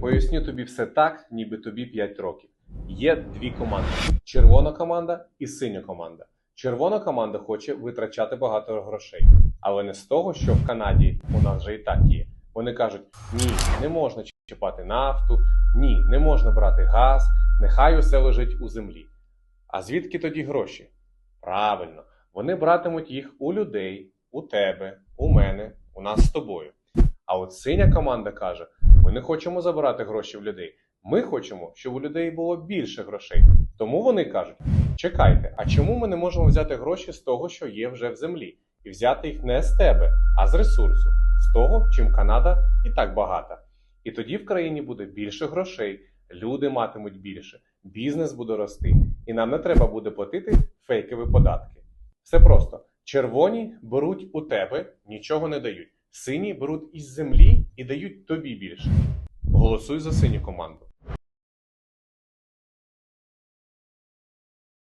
поясню тобі все так, ніби тобі 5 років. Є дві команди: червона команда і синя команда. Червона команда хоче витрачати багато грошей, але не з того, що в Канаді у нас вже і так є. Вони кажуть: ні, не можна чіпати нафту, ні, не можна брати газ, нехай усе лежить у землі. А звідки тоді гроші? Правильно, вони братимуть їх у людей, у тебе, у мене, у нас з тобою. А от синя команда каже: ми не хочемо забирати гроші в людей. Ми хочемо, щоб у людей було більше грошей. Тому вони кажуть: чекайте, а чому ми не можемо взяти гроші з того, що є вже в землі, і взяти їх не з тебе, а з ресурсу, з того, чим Канада і так багата. І тоді в країні буде більше грошей, люди матимуть більше, бізнес буде рости, і нам не треба буде платити фейкові податки. Все просто: червоні беруть у тебе, нічого не дають. Сині беруть із землі і дають тобі більше. Голосуй за синю команду.